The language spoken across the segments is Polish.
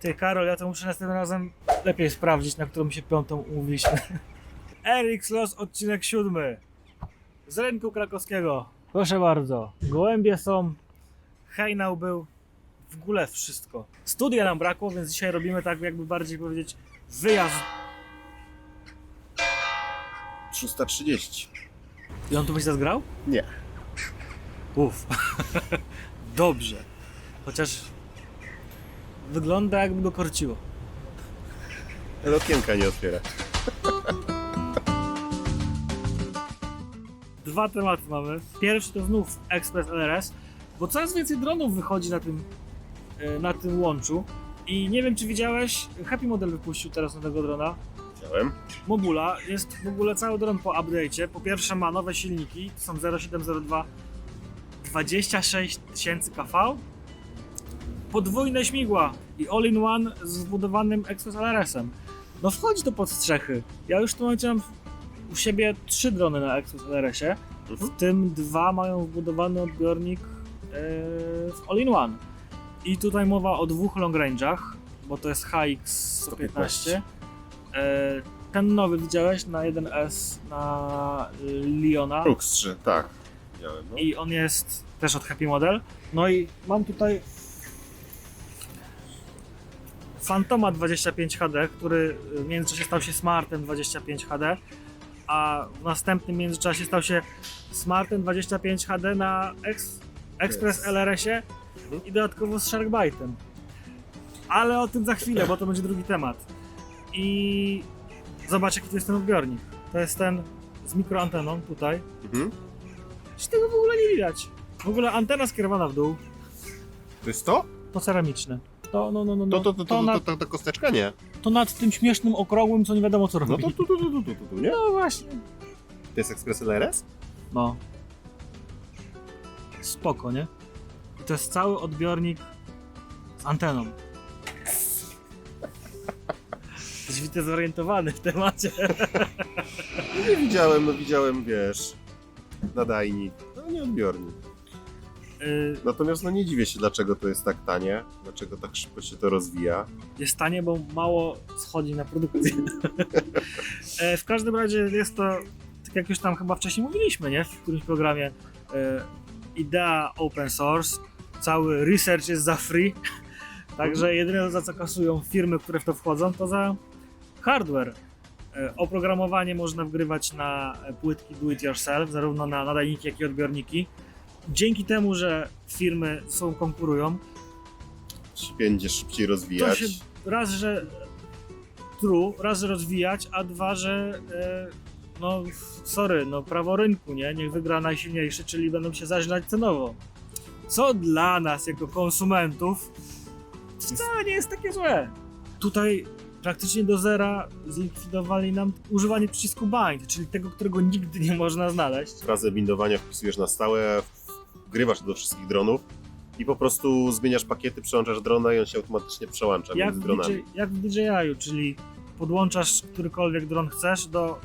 Ty, Karol, ja to muszę następnym razem lepiej sprawdzić, na którą się piątą umówiliśmy. Eric's Los, odcinek siódmy. Z rynku krakowskiego. Proszę bardzo. Gołębie są, hejnał był, w ogóle wszystko. Studia nam brakło, więc dzisiaj robimy tak, jakby bardziej powiedzieć, wyjazd. 330. I on tu byś zgrał? Nie. Uff. Dobrze. Chociaż wygląda jakby go korciło. Ale okienka nie otwiera. Dwa tematy mamy. Pierwszy to znów Express LRS, bo coraz więcej dronów wychodzi na tym, e, na tym łączu. I nie wiem, czy widziałeś, Happy Model wypuścił teraz nowego drona. Widziałem. Mobula jest w ogóle cały dron po update'cie. Po pierwsze ma nowe silniki, to są 0702 26 tysięcy kV. Podwójne śmigła i all-in-one z wbudowanym Express LRS-em. No wchodzi to pod strzechy. Ja już momencie mam u siebie trzy drony na Express LRS-ie. W tym dwa mają wbudowany odbiornik e, w all-in-one. I tutaj mowa o dwóch long range'ach, bo to jest HX 115. E, ten nowy widziałeś na 1S na Liona Krux 3, tak. No. i on jest też od Happy Model. No i mam tutaj Fantoma 25 HD, który w międzyczasie stał się Smartem 25 HD, a w następnym międzyczasie stał się Smartem 25 HD na Ex Express. LRS-ie Mhm. i dodatkowo z Sharkbite'em. Ale o tym za chwilę, bo to będzie drugi temat. I zobacz jaki to jest ten odbiornik. To jest ten z mikroanteną tutaj. Mhm. Czy tego w ogóle nie widać? W ogóle antena skierowana w dół, To jest to? to ceramiczne. To, no, no, no, no. To, to, to, to, to, nad, to, ta kosteczka nie. to nad tym śmiesznym okrągłym, co nie wiadomo co robi. No to tu, tu, tu, tu, tu, tu, tu, nie? No właśnie. To jest Express LRS? No. Spoko, nie? I to jest cały odbiornik z anteną. Jesteś widzę zorientowany w temacie. Nie widziałem, no widziałem, wiesz, nadajnik. No nie odbiornik. Yy, Natomiast no nie dziwię się, dlaczego to jest tak tanie, dlaczego tak szybko się to rozwija. jest tanie, bo mało schodzi na produkcję. E, w każdym razie jest to, tak jak już tam chyba wcześniej mówiliśmy, nie? W którymś programie, e, idea open source, cały research jest za free, także jedyne za co kasują firmy, które w to wchodzą, to za hardware. E, Oprogramowanie można wgrywać na płytki do it yourself, zarówno na nadajniki, jak i odbiorniki. Dzięki temu, że firmy sobą konkurują, Będzie szybciej to rozwijać. się raz, że true, raz, że rozwijać, a dwa, że e, no sorry, no prawo rynku, nie? Niech wygra najsilniejszy, czyli będą się zażynać cenowo. Co dla nas jako konsumentów wcale nie jest takie złe. Tutaj praktycznie do zera zlikwidowali nam używanie przycisku bind, czyli tego, którego nigdy nie można znaleźć. Frazę bindowania wpisujesz na stałe, wgrywasz do wszystkich dronów i po prostu zmieniasz pakiety, przełączasz drona i on się automatycznie przełącza Jak między dronami. DJ, jak w DJI-u, czyli podłączasz którykolwiek dron chcesz do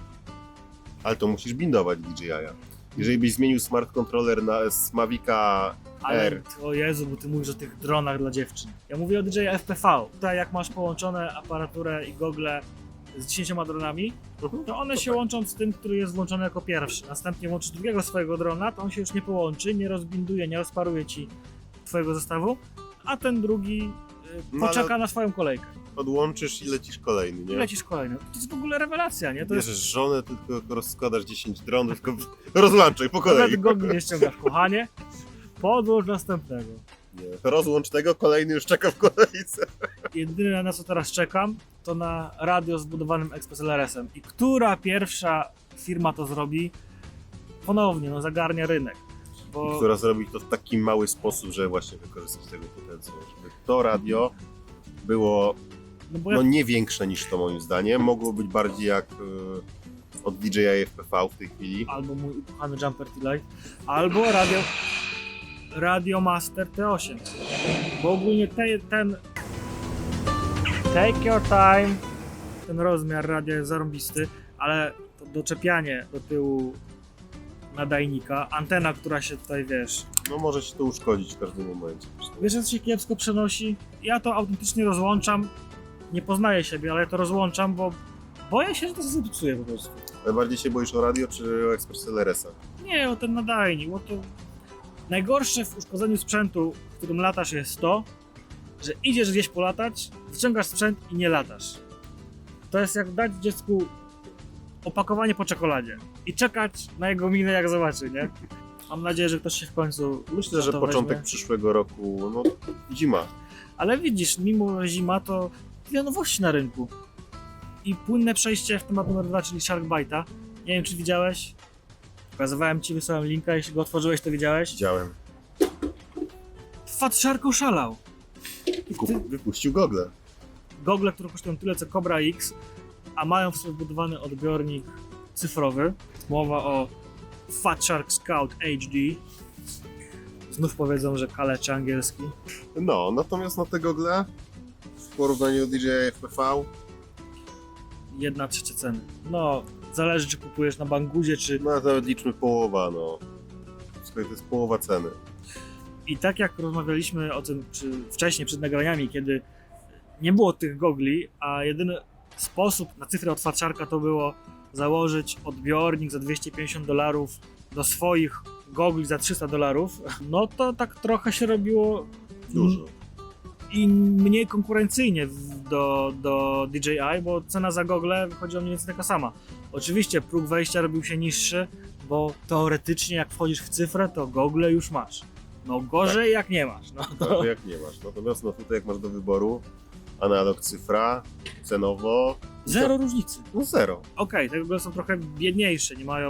Ale to musisz bindować DJI-a. Jeżeli byś zmienił smart controller na z Mavica Ale, R. o Jezu, bo ty mówisz o tych dronach dla dziewczyn. Ja mówię o DJI FPV. Tutaj jak masz połączone aparaturę i gogle z 10 dronami, to one się łączą z tym, który jest włączony jako pierwszy. Następnie łączysz drugiego swojego drona, to on się już nie połączy, nie rozbinduje, nie rozparuje ci twojego zestawu, a ten drugi y, No poczeka na swoją kolejkę. Podłączysz i lecisz kolejny, I nie? lecisz kolejny. To jest w ogóle rewelacja, nie? To Bierzesz jest żonę, tylko rozkładasz 10 dronów, tylko rozłączaj po kolei. nawet gogli nie ściągasz, kochanie. Podłącz następnego. Rozłącz tego, kolejny już czeka w kolejce. Jedyne na co teraz czekam, to na radio zbudowanym Express LRS-em. I która pierwsza firma to zrobi, ponownie no, zagarnia rynek. Bo Która zrobi to w taki mały sposób, że właśnie wykorzystać tego potencjału. Żeby to radio było no bo ja, no, nie większe niż to moim zdaniem. Mogło być bardziej jak y, od DJI FPV w tej chwili. albo mój ukochany Jumper T-Lite, albo radio, radio Master T8. Bo ogólnie te, ten take your time, ten rozmiar radia jest zarąbisty, ale to doczepianie do tyłu nadajnika, antena, która się tutaj, wiesz, No może się to uszkodzić w każdym momencie. wiesz, że to się kiepsko przenosi. Ja to autentycznie rozłączam, nie poznaję siebie, ale ja to rozłączam, bo boję się, że to się zepsuje po prostu. Najbardziej się boisz o radio czy o Express LRS-a? Nie, o ten nadajnik, bo to najgorsze w uszkodzeniu sprzętu, w którym latasz jest to, że idziesz gdzieś polatać, wyciągasz sprzęt i nie latasz. To jest jak dać dziecku opakowanie po czekoladzie i czekać na jego minę jak zobaczy, nie? Mam nadzieję, że ktoś się w końcu Myślę, że początek weźmie. przyszłego roku, no zima. Ale widzisz, mimo zima to dwie nowości na rynku. I płynne przejście w temat numer dwa, czyli Sharkbite'a. Nie wiem, czy widziałeś? Pokazywałem ci, wysłałem linka, jeśli go otworzyłeś, to widziałeś? Widziałem. Fat Shark oszalał. Kup- Wypuścił gogle. Gogle, które kosztują tyle co Cobra X, a mają w sobie wbudowany odbiornik cyfrowy. Mowa o Fat Shark Scout HD. Znów powiedzą, że kaleczy angielski. No, natomiast na te gogle w porównaniu do DJI FPV Jedna trzecia ceny. No, zależy czy kupujesz na Banguzie, czy no nawet liczmy połowa, no. To jest połowa ceny. I tak jak rozmawialiśmy o tym wcześniej, przed nagraniami, kiedy nie było tych gogli, a jedyny sposób na cyfrę od faczarka to było założyć odbiornik za 250 dolarów do swoich gogli za 300 dolarów, no to tak trochę się robiło Dużo. I mniej konkurencyjnie do, do DJI, bo cena za gogle wychodziła mniej więcej taka sama. Oczywiście próg wejścia robił się niższy, bo teoretycznie jak wchodzisz w cyfrę, to gogle już masz. No gorzej jak nie masz. No to to jak nie masz. Natomiast no tutaj jak masz do wyboru analog cyfra, cenowo, zero różnicy. no zero. Okej, te gogle są trochę biedniejsze, nie mają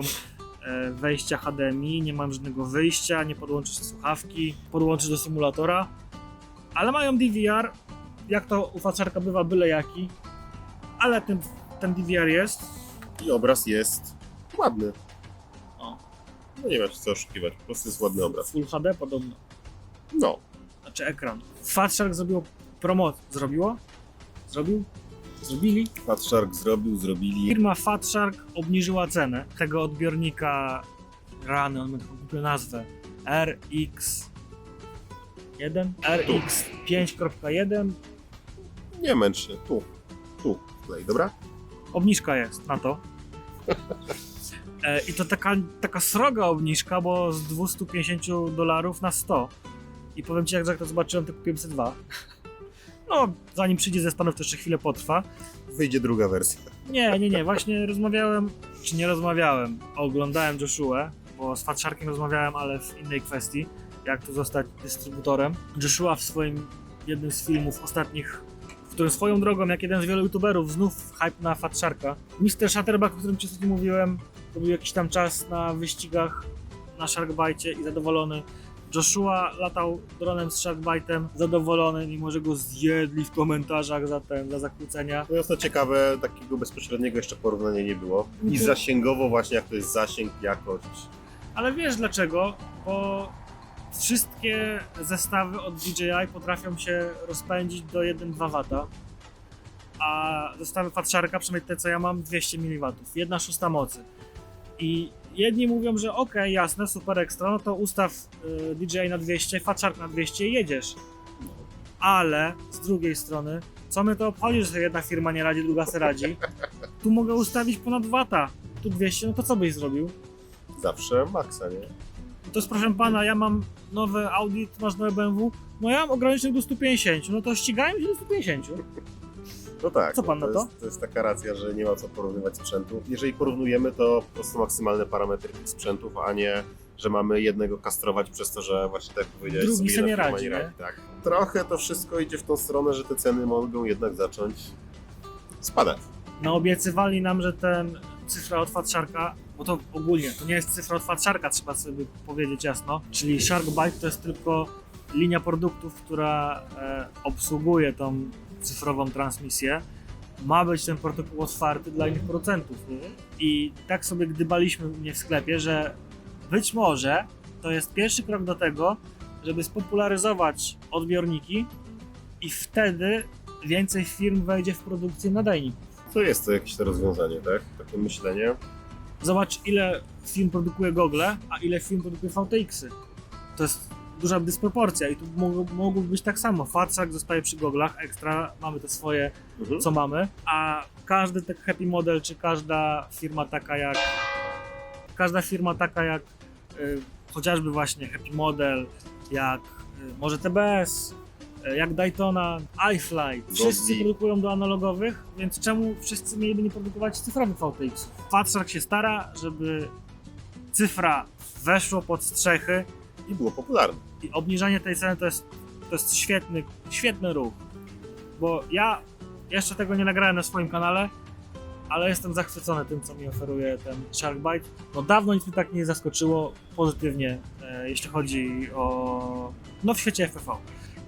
e, wejścia HDMI, nie mają żadnego wyjścia, nie podłączysz słuchawki, podłączysz do symulatora, ale mają DVR, jak to u faczarka bywa byle jaki, ale ten, ten DVR jest, I obraz jest ładny. O. No nie się co oszukiwać, po prostu jest ładny obraz. Full HD podobno, No, znaczy ekran. Fatshark zrobiło promoc, zrobiło? Zrobił? Zrobili? Fat Shark zrobił, zrobili. Firma Fatshark obniżyła cenę tego odbiornika, rany, on taką głupią nazwę, RX 1, RX 5.1, Nie męcz się, tu, tu, tutaj, dobra? obniżka jest na to. E, I to taka, taka sroga obniżka, bo z 250 dolarów na 100. I powiem ci, jak jak to zobaczyłem, to kupiłem sobie dwa. No, zanim przyjdzie ze Stanów, to jeszcze chwilę potrwa. Wyjdzie druga wersja. Nie, nie, nie, właśnie rozmawiałem, czy nie rozmawiałem, oglądałem Joshua, bo z Fatsharkiem rozmawiałem, ale w innej kwestii, jak tu zostać dystrybutorem. Joshua w swoim jednym z filmów ostatnich, w którym swoją drogą, jak jeden z wielu youtuberów, znów hype na Fatsharka. Mr. Shutterback, o którym ci ostatnio mówiłem, robił jakiś tam czas na wyścigach na Sharkbite i zadowolony. Joshua latał dronem z Sharkbite'em, zadowolony, mimo że go zjedli w komentarzach za ten, za zakłócenia. Natomiast to ciekawe, takiego bezpośredniego jeszcze porównania nie było. I Mhm. zasięgowo właśnie, jak to jest zasięg, jakość. Ale wiesz dlaczego? Bo wszystkie zestawy od DJI potrafią się rozpędzić do 1-2 W, a zestawy Fatsharka, przynajmniej te co ja mam, 200 mW, 1 szósta mocy. I jedni mówią, że okej, jasne, super ekstra, no to ustaw y, DJI na 200, Fatshark na 200 i jedziesz. Ale z drugiej strony, co my to obchodzi, że jedna firma nie radzi, druga se radzi? Tu mogę ustawić ponad wata, tu 200, no to co byś zrobił? Zawsze maksa, nie? To jest proszę pana, ja mam nowe Audi, ty masz nowe BMW, no ja mam ogranicznik do 150, no to ścigałem się do 150. No tak. Co pan no na to? Jest, to jest taka racja, że nie ma co porównywać sprzętu. Jeżeli porównujemy, to po prostu maksymalne parametry tych sprzętów, a nie, że mamy jednego kastrować przez to, że właśnie tak powiedziałeś, Drugi sobie nie radzi, nie? Tak. Trochę to wszystko idzie w tą stronę, że te ceny mogą jednak zacząć spadać. No obiecywali nam, że ten cyfra od bo to ogólnie, to nie jest cyfra od trzeba sobie powiedzieć jasno, czyli Sharkbite to jest tylko linia produktów, która e, obsługuje tą cyfrową transmisję. Ma być ten protokół otwarty dla innych producentów. I tak sobie gdybaliśmy mnie w sklepie, że być może to jest pierwszy krok do tego, żeby spopularyzować odbiorniki i wtedy więcej firm wejdzie w produkcję nadajników. To jest to jakieś to rozwiązanie, tak? Takie myślenie. Zobacz, ile firm produkuje gogle, a ile firm produkuje VTX-y. To jest duża dysproporcja i tu mogło, mogłoby być tak samo. Fatrzak zostaje przy goglach, ekstra, mamy te swoje, Mhm. co mamy, a każdy tak happy model, czy każda firma taka jak każda firma taka jak y, chociażby właśnie happy model, jak y, może TBS, y, jak Daytona, iFlight, wszyscy produkują do analogowych, więc czemu wszyscy mieliby nie produkować cyfrowych VTX? Fatrzak się stara, żeby cyfra weszło pod strzechy I było popularne. i obniżanie tej ceny to jest, to jest świetny, świetny ruch. Bo ja jeszcze tego nie nagrałem na swoim kanale, ale jestem zachwycony tym, co mi oferuje ten Sharkbite. No dawno nic mnie tak nie zaskoczyło pozytywnie, e, jeśli chodzi o... no w świecie FPV.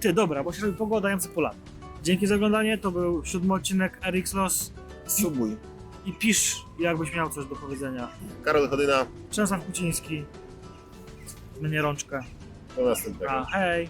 Ty, dobra, bo się robi pogoda, Jęcy Polat. Dzięki za oglądanie, to był siódmy odcinek RX Loss Subuj. I pisz, jakbyś miał coś do powiedzenia. Karol Chodyna, Czesław Kuciński, zmienię rączkę. do następnego. A hej!